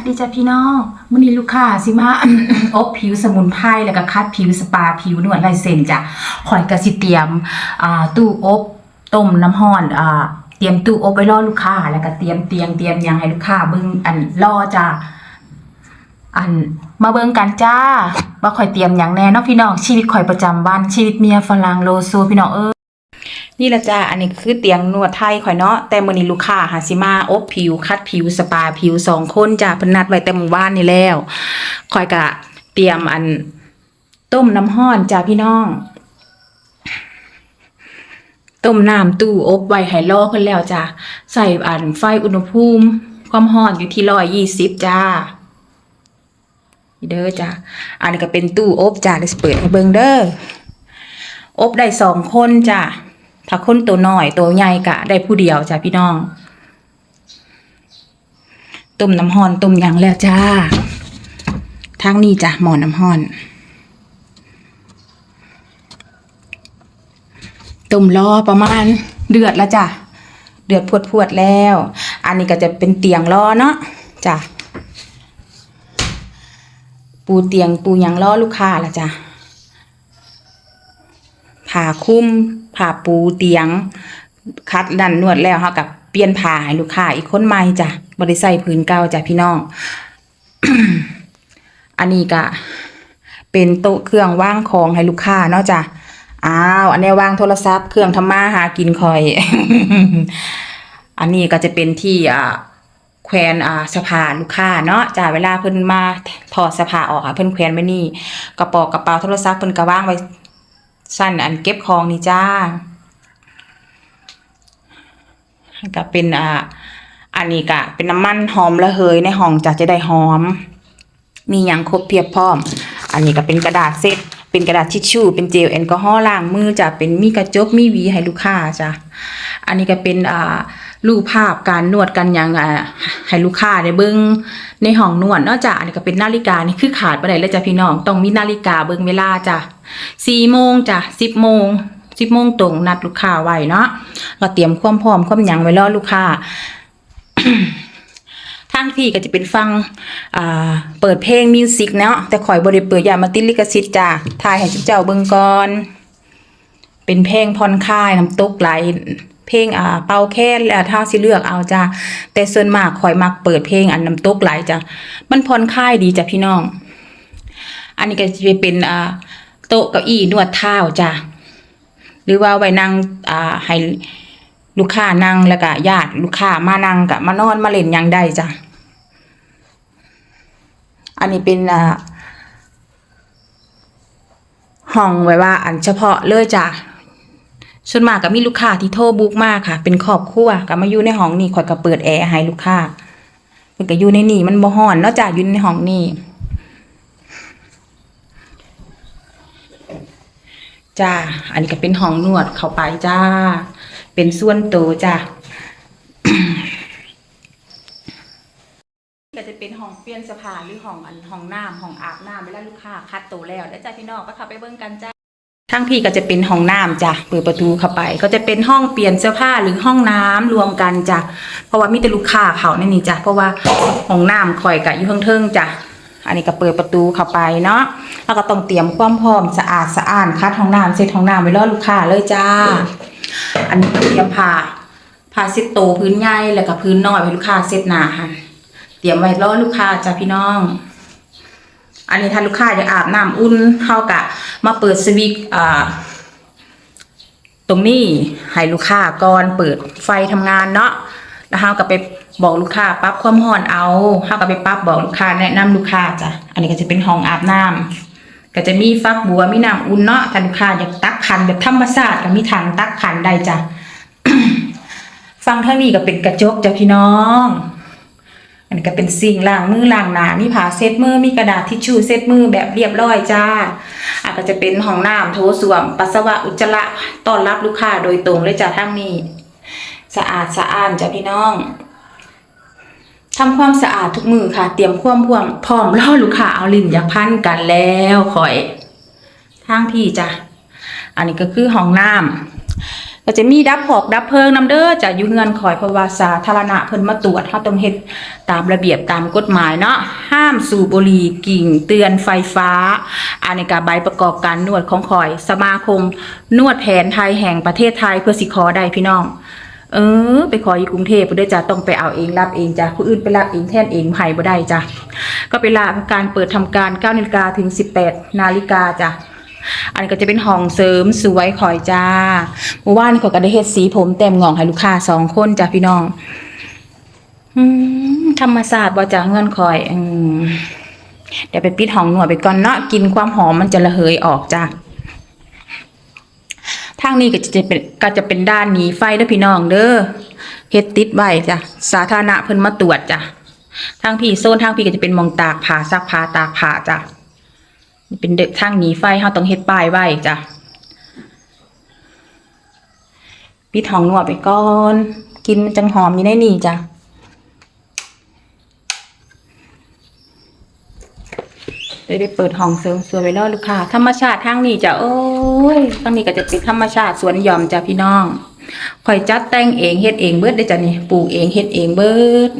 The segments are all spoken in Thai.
วัสดีจ้ะพี่น้องมื้อนี้ลูกค้าสิมา อบผิวสมุนไพรแล้วก็คัดผิวสปาผิวนวดลายเส้นจ้ะข่อยก็สิเตรียมอ่าตู้อบต้มน้ำร้อนอ่าเตรียมตู้อบไว้รอลูกค้า แล้วก็เตรียมเตียงเตรียมยังให้ลูกค้าเบิ่งอันรอจ้ะอันมาเบิ่งกันจ้าว่าข่อยเตรียมหยังแน่เนาะพี่น้องชีวิตข่อยประจำวันชีวิตเมียฝรั่งโลโซพี่น้องเอ้ย นี่ละจ้าอันนี้คือเตียงนวดไทยข่อยเนาะ แต่มื้อนี้ลูกค้าหาสิมาอบผิว คัดผิว สปาผิวสองคนจ้าพนัดไว้แต่หมู่บ้านนี่แล้วข่อยก็เตรียมอันต้มน้ำร้อนจ้าพี่น้อง ต้มน้ำตู้อบไว้ให้รอเพิ่นแล้วจ้าใส่อันไฟอุณหภูมิ ความร้อนอยู่ที่120จ้าเด้อจ้าอันนี้ก็เป็นตู้อบจ้าเดี๋ยวเปิดให้เบิ่งเด้ออบได้สองคนจ้ะ ถ้าคนตัวน้อยตัวใหญ่กะได้ผู้เดียวจ้ะพี่น้อง ต้มน้ำห้อนต้มยังแล้วจ้าทางนี้จ้ะหมอน้ำห้อน ต้มรอประมาณเดือดแล้วจ้ะ เดือดพวดพวดแล้ว อันนี้ก็จะเป็นเตียงรอเนาะจ้ะปูเตียงปูยังรอลูกค้าละจ้ะ ผ้าคลุมผ้าปูเตียง คัดดันนวดแล้วเฮากับเปลี่ยนผ้าให้ลูกค้าอีกคนใหม่จ้ะบ่ได้ใส่พื้นเก่าจ้ะพี่น้อง อันนี้ก็เป็นโต๊ะเครื่องว่างของให้ลูกค้าเนาะจ้ะอ้าวอันนี้วางโทรศัพท์เครื่องทำมาหากินคอย อันนี้ก็จะเป็นที่อ่าแขวนอ่าสภาลูกค้าเนาะจ้ะเวลาเพิ่นมาถอดสภาออกอะเพิ่นแขวนไว้นี่กระเป๋ากระเป๋าโทรศัพท์เพิ่นก็วางไว้ สั้นอันเก็บของนี่จ้าก็เป็นอ่าอันนี้ก็เป็นน้ำมันหอมระเหยในห้องจะจะได้หอม มีอย่างครบเพียบพร้อม อันนี้ก็เป็นกระดาษเซตเป็นกระดาษทิชชู่เป็นเจลแอลกอฮอล์ล้างมือจ้ะเป็นมีกระจกมีวีให้ลูกค้าจ้ะอันนี้ก็เป็นอ่า รูปภาพการนวดกันอย่างให้ลูกค้าได้เบิ่งในห้องนวดนาะจ้ะอันนี้ก็เป็นนาฬิกานี่คือขาดบ่ได้เลยจ้ะพี่น้องต้องมีนาฬิกาเบิ่งเวลาจ้ะสี่โมงจ้ะสิบโมงสิบโมงตรงนัดลูกค้าไว้เนาะก็เตรียมความพร้อมความยังไว้รอลูกค้าทางพี่ก็จะเป็นฟังเปิดเพลงมิวสิกเนาะแต่ข่อยบ่ได้เปิดอย่ามาติดลิขสิทธิ์จ้ะถ่ายให้เจ้าเบิ่งก่อนเป็นเพลงผ่อนคลายน้ำตกไหล เพลงอ่าเป่าแค่แล้วถ้าสิเลือกเอาจ้ะแต่ส่วนมากข่อยมักเปิดเพลงอันน้ำตกไหลจ้ะมันผ่อนคลายดีจ้ะพี่น้อง อันนี้ก็จะเป็นอ่าโต๊ะเก้าอี้นวดเท้าจ้ะหรือว่าไว้นั่งอ่าให้ลูกค้านั่งแล้วก็ญาติลูกค้ามานั่งกับมานอนมาเล่นยังได้จ้ะอันนี้เป็นอ่าห้องไว้ว่าอันเฉพาะเลยจ้ะ ส่วนมากก็มีลูกค้าที่โทรบุกมากค่ะ เป็นครอบครัวก็มาอยู่ในห้องนี้ข่อยก็เปิดแอร์ให้ลูกค้าเพิ่นก็อยู่ในนี่มันบ่ฮ้อนนาะจ้ะอยู่ในห้องนี้จ้า อันนี้ก็เป็นห้องนวดเข้าไปจ้า เป็นส่วนตัวจ้ะก็จะเป็นห้องเปลี่ยนสภาหรือห้องอันห้องน้ำห้องอาบน้ำเวลาลูกค้าคัดตัวแล้วแล้วจ้าพี่น้องก็เข้าไปเบิ่งกันจ้า ทั้งพี่ก็จะเป็นห้องน้ำจ้ะเปิดประตูเข้าไป ก็จะเป็นห้องเปลี่ยนเสื้อผ้าหรือห้องน้ำรวมกันจ้ะเพราะว่ามีแต่ลูกค้าเขาในนี่จ้ะเพราะว่าห้องน้ำข่อยกะอยู่เทิงๆจ้ะอันนี้ก็เปิดประตูเข้าไปเนาะแล้วก็ต้องเตรียมความพร้อมสะอาดสะอ้านคัดห้องน้ำเซ็ตห้องน้ำไว้รอลูกค้าเลยจ้า อันนี้ก็เตรียมผ้าผ้าเซ็ตโตพื้นใหญ่แล้วก็พื้นน้อยไว้ลูกค้าเซ็ตหนาค่ะเตรียมไว้รอลูกค้าจ้ะพี่น้อง อันนี้ถ้าลูกค้าอยากอาบน้ำอุ่นเข้ากะมาเปิดสวิตช์อ่าตรงนี้ให้ลูกค้าก่อนเปิดไฟทำงานเนาะแล้วเฮาก็ไปบอกลูกค้าปรั๊บความร้อนเอาเฮาก็ไปปรั๊บบอกลูกค้าแนะนำลูกค้าจ้ะอันนี้ก็จะเป็นห้องอาบน้ำก็จะมีฟักบัวมีน้ำอุ่นเนาะถ้าลูกค้าอยากตักขันแบบธรรมชาติก็มีถังตักขันได้จ้ะฟังเท่านี้ก็เป็นกระจกจ้ะพี่น้อง อันนี้ก็เป็นสิ่งล้างมือล้างหน้ามีผ้าเช็ดมือมีกระดาษทิชชู่เช็ดมือแบบเรียบร้อยจ้าอาก็จะเป็นห้องน้ำโถส้วม ปัสสาวะอุจจาระต้อนรับลูกค้าโดยตรงเลยจ้าทั้งนี้ สะอาดสะอ้านจ้ะพี่น้องทำความสะอาดทุกมือค่ะ เตรียมความพ่วงพร้อมรอลูกค้าเอาลิ้นอยากพันกันแล้วคอยทางพี่จ้ะอันนี้ก็คือห้องน้ำ ก็จะมีดับหอกดับเพลิงนำเด้อจะอยู่เฮือนคอยเพราะว่าสาธารณะเพิ่นมาตรวจเฮาต้องเฮ็ดตามระเบียบตามกฎหมายเนาะห้ามสูบบุหรี่กิ่งเตือนไฟฟ้าอันนี้ก็ใบประกอบการนวดของคอย สมาคม นวดแผนไทยแห่งประเทศไทยเพื่อสิขอได้พี่น้องเออ ไปขออยู่กรุงเทพบ่ได้จ้ะต้องไปเอาเองรับเองจ้ะผู้อื่นไปรับเองแทนเองไผบ่ได้จ้ะก็เวลาการเปิดทำการ9นาฬิกาถึง 18นาฬิกาจ้ะ อันนี้ก็จะเป็นห้องเสริมสวยคอยจ้าเมื่อวานนี้ก็ได้เฮ็ดสีผมเต็มหงองให้ลูกค้าสองคนจ้ะพี่น้องธรรมศาสตร์บ่จ้ะเงินคอย อืมเดี๋ยวไปปิดห้องหนวดไปก่อนเนาะกินความหอมมันจะระเหยออกจ้ะทางนี้ก็จะเป็นก็จะเป็นด้านหนีไฟเด้อพี่น้องเด้อเฮ็ดติดไว้จ้ะสาธารณะเพิ่นมาตรวจจ้ะทางพี่โซนทางพี่ก็จะเป็นมองตากผ้าซักผ้าตากผ้าจ้ะ นี่เป็นเด็กทางหนีไฟเฮาต้องเฮ็ดป้ายไว้จ้ะปิดห้องนวดไปก่อนกินมันจังหอมอยู่ในนี่จ้ะเลยไปเปิดห้องเสริมสวยไว้รอลูกค้าธรรมชาติทางนี้จ้ะโอ้ยทางนี้ก็จะเป็นธรรมชาติสวนหย่อมจ้ะพี่น้องข่อยจัดแต่งเองเฮ็ดเองเบิดได้จ้ะนี่ปลูกเองเฮ็ดเองเบิด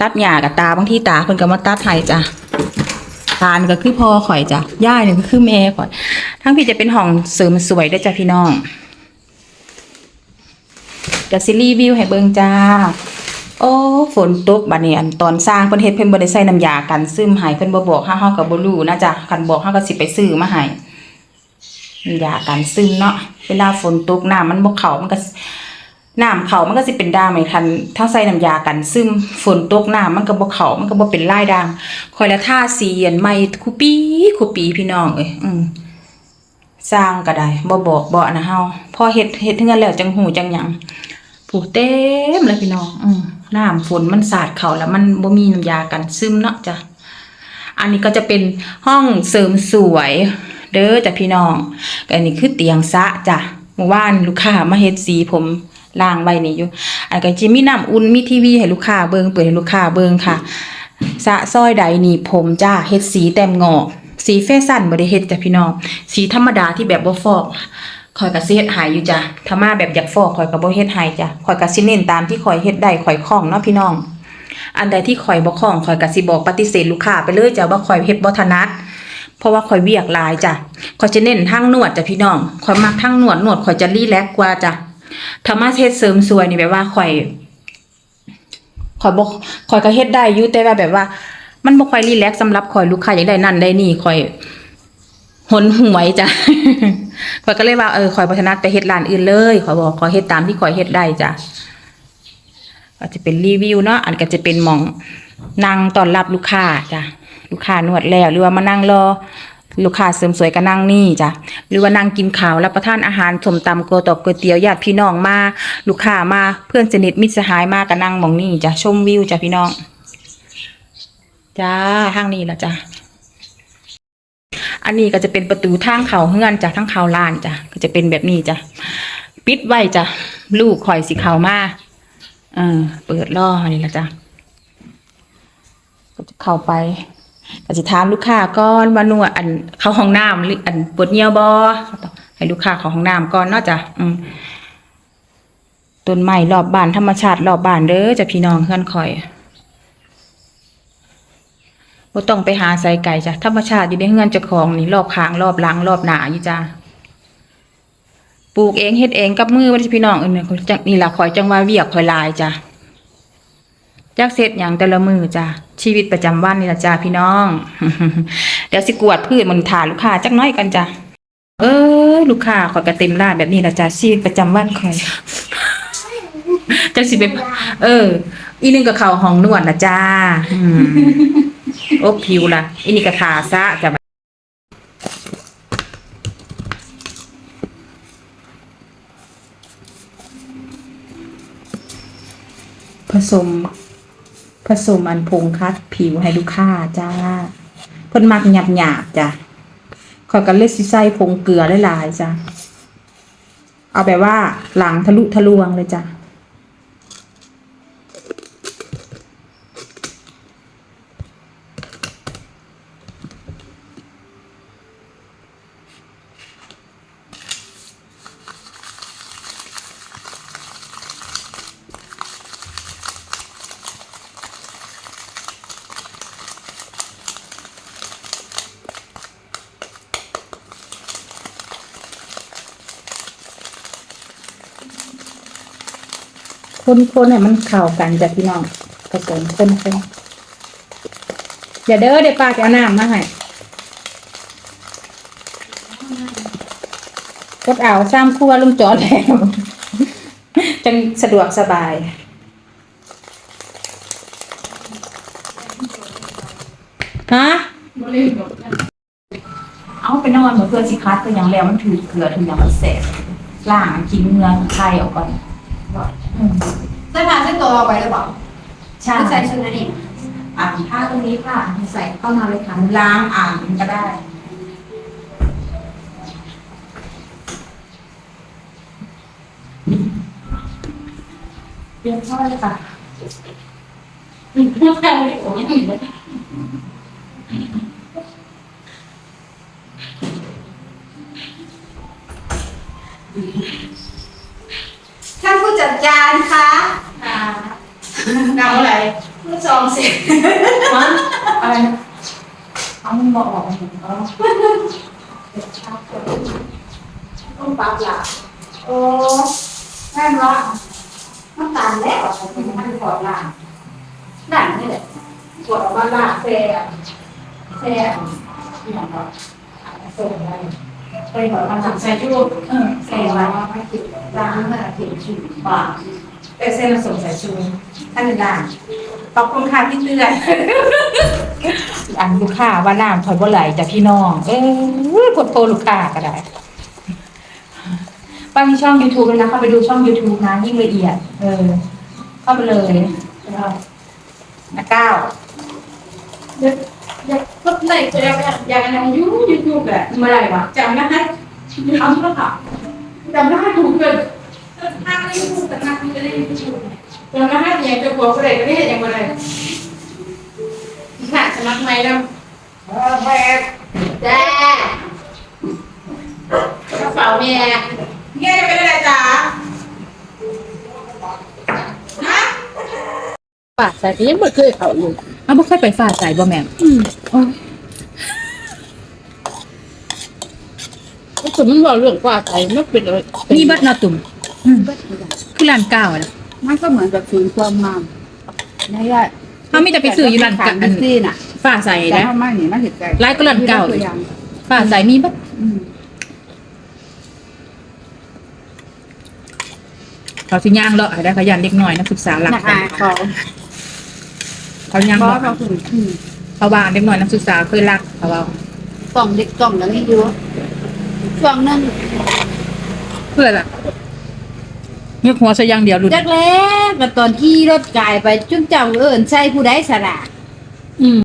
ตัดหญ้ากับตาบางที่ตาเพิ่นก็มาตัดให้จ้ะตานี่ก็คือพ่อข่อยจ้ะย่านี่ก็คือแม่ข่อย ทั้งพี่จะเป็นห้องเสริมสวยด้วยจ้ะพี่น้องจะสิรีวิวให้เบิงจ้า โอ้ฝนตกบัดนี้อันตอนสร้างเพิ่นเฮ็ดเพิ่นบ่ได้ใส่น้ำยากันซึมให้เพิ่นบ่บอกเฮาเฮาก็บ่รู้นะจ้ะคันบอกเฮาก็สิไปซื้อมาให้น้ำยากันซึมเนาะเวลาฝนตกน้ำมันบ่เข้ามันก็ น้ำเขามันก็สิเป็นด่างไหมคันถ้าใส่น้ำยากัน ซึมฝนตกน้ำมันก็บ่เขามันก็บ่เป็นลายด่างคอยละท่าสีอันใหม่คูปีคูปีพี่น้องเอ้ยอืมสร้างก็ได้บ่บอกบ่นะเฮาพอเฮ็ดเฮ็ดเฮือนแล้วจังหูจังหยังผูเต็มเลยพี่น้อง อืมน้ำฝนมันสาดเขาแล้วมันบ่มีน้ำยากันซึมเนาะจ้ะอันนี้ก็จะเป็นห้องเสริมสวย เด้อจ้ะพี่น้องอันนี้คือเตียงซะจ้ะเมื่อวานลูกค้ามาเฮ็ดสีผม ล่างไว้นี่อยู่ อันก็จะมีน้ำอุ่นมีทีวีให้ลูกค้าเบิงเปิดให้ลูกค้าเบิงค่ะสะซอยใดนี่ผมจ้าเฮ็ดสีแต้มงอกสีแฟชั่นบ่ได้เฮ็ดจ้ะพี่น้องสีธรรมดาที่แบบบ่ฟอกข่อยก็สิเฮ็ดให้อยู่จ้ะถ้ามาแบบอยากฟอกข่อยก็บ่เฮ็ดให้จ้ะข่อยก็สิเน้นตามที่ข่อยเฮ็ดได้ข่อยคล่องเนาะพี่น้อง อันใดที่ข่อยบ่คล่องข่อยก็สิบอกปฏิเสธลูกค้าไปเลยจ้ะว่าข่อยเฮ็ดบ่ถนัดเพราะว่าข่อยเวียกลายจ้ะข่อยจะเน้นทางนวดจ้ะพี่น้องข่อยมักทางนวดนวดข่อยจะรีแลกกว่าจ้ะ ธรรมะเฮ็ดเสริมสวยนี่แบบว่าข่อยข่อยบ่ข่อยก็เฮ็ดได้อยู่แต่ว่าแบบว่า มันบ่ค่อยรีแลกซ์สำหรับข่อยลูกค้าอยากได้นั่นได้นี่ข่อยหนหวยจ้ะข่อยก็เลยว่าเออข่อยบ่ถนัดไปเฮ็ดร้านอื่นเลยข่อยบอกข่อยเฮ็ดตามที่ข่อยเฮ็ดได้จ้ะก็จะเป็นรีวิวเนาะอันก็จะเป็นหมองนั่งต้อนรับลูกค้าจ้ะลูกค้านวดแล้วหรือว่ามานั่งรอ ลูกค้าเสริมสวยก็นั่งนี่จ้ะหรือว่านั่งกินข้าวรับประทานอาหารสมตำโกตอกก๋วยเตี๋ยวญาติพี่น้องมา ลูกค้ามาเพื่อนสนิทมิตรสหายมาก็นั่งมองนี่จ้ะชมวิวจ้ะพี่น้องจ้าทางนี้ละจ้ะอันนี้ก็จะเป็นประตูทางเขาเฮือนจ้ะทางเขาลานจ้ะก็จะเป็นแบบนี้จ้ะปิดไว้จ้ะลูกคอยสิเข้ามาเออเปิดล่อนี่ละจ้ะก็จะเข้าไป ก็สิถามลูกค้าก่อนว่านวดอันเข้าห้องน้ำหรืออันปวดเหี่ยวบ่ให้ลูกค้าเข้าห้องน้ำก่อนเนาะจ้ะอืมต้นไม้รอบบ้านธรรมชาติรอบบ้านเด้อจ้ะพี่น้องเฮือนคอยบ่ต้องไปหาใส่ไก่จ้ะธรรมชาติอยู่ในเฮือนเจ้าของนี่รอบข้างรอบหลังรอบหน้าอยู่จ้ะปลูกเองเฮ็ดเองกับมือว่าจะพี่น้องเออเนี่ยจังนี่ล่ะคอยจังว่าเวียกคอยลายจ้ะ จักเสร็จอย่างแต่ละมือจ้ะชีวิตประจำวันนี่ละจ้าพี่น้อง เดี๋ยวสิกวดพืชมันถาลูกค้าจักน้อยกันจ้ะเออ ลูกค้าขอยกระเต็มรานแบบนี้ละจ้าชีวิตประจำวันคอยจักสิไปเออ อีนึงกับเขาห้องนวดละจ้าอืมอบผิวละอีนี่ก็ทาซะจ้ะผสม ผสมอันพงคัดผิวให้ลูกค้าจ้าเพิ่นมักหยาบหยาบจ้ะขอกันเลยสิใส่ผงเกลือหลายๆจ้ะเอาแบบว่าหลังทะลุทะลวงเลยจ้ะ คนคนให้มันเข้ากันจ้ะพี่น้องผสมคนคนอย่าเด้อเดี๋ยวป้าจะเอาน้ำมาให้กดเอาซ้ำครัวลุงจอแล้วจังสะดวกสบายฮะเอาไปนอนเหมือนเพื่อนสิคัดก็ยังแล้วมันถือเกลือถือยังมันแสบล่างกินเมืองไทยออกก่อน เสื้อผ้าเสื้อตัวเอาไปหรือเปล่าใช่ใส่ชุดนั้นเองอ่านผ้าตรงนี้ค่ะใส่เข้ามาเลยค่ะล้างอ่านก็ได้เรียนเข้าเลยค่ะเรื่องแค่เลยโอ้ยท่าน ผู้จัดการคะนำอะไรผู้จองเสร็จมันอะไรนะเอามันบอกออกมเห็นเขาต้องปรับหลักโอ้แม่ละน้ำตาลแล้วเป็นมันกอดหลังด่างนี่แหละกดออกมาละแซ่แซ่อย่างเราส่งไป ไปกดมาสั่งใส่ชุดเออแซ่ไว้ไม่ติดล้างเมื่อถึงชุดป่าเอเซนสงสัยชูท่านด่านขอบคุณค่ะพี่เตือนอันลูกค้าว่าน้ำถอยบ่ไหลจากพี่น้อง เอ้ยกดโทรลูกค้าก็ได้ป้ามีช่อง YouTube เลยนะเข้าไปดูช่อง YouTube นะยิ่งละเอียด เออ เข้าไปเลยนะเก้า อยากก็ไหนจะอยากอยากอะไรยูยูทูบแบบเมื่อไหร่วะจำได้ทำแล้วค่ะจำได้ถูกเลยถ้าไม่ยูทูบแต่ถ้าไม่ได้ยูทูบจำได้ยังจะบอกอะไรก็ได้ยังอะไรค่ะสมัครใหม่แล้วแม่จ้ากระเป๋าแม่เงี้ยจะเป็นอะไรจ๊ะฮะป่าใส่ก็ยังไม่เคยเขาอยู่ อ้าวบ่เคยไปฝ่าใจบ่แม่มก็คือมันบอกเรื่องป่าใส่มันเป็นอะไรมีเบัดเนาะตุ่มคือร้านเก้าอะนะมันก็เหมือนแบบศูนย์ความงามนี่แหละเขามีแต่ไปซื้ออยู่ร้านกาเก้ารอันซีน่ะฝ่าใสแต่นะ ถ้ามันนี่มันเห็นใจร้านก็ร้านเก่าตัวอย่างฝ่าใสมีเบัดอืมเขาสิย่างเลาะให้ได้เขายันเด็กน้อยนักศึกษาหลักนักอายเขา เขาย่างเพเลาะราะเขาถึงอืมเขาว่าเด็กน้อยนักศึกษาเคยรักเขาเอากล่องเด็กกล่องอย่างนี้อยู่ช่วงนั้นเพื่อล่ะยกหัวซะอย่างเดียวหลุดจักแล้วก็ตอนที่รถกายไปจุ้มเจ้าเอิญใส่ผู้ใดสระอืม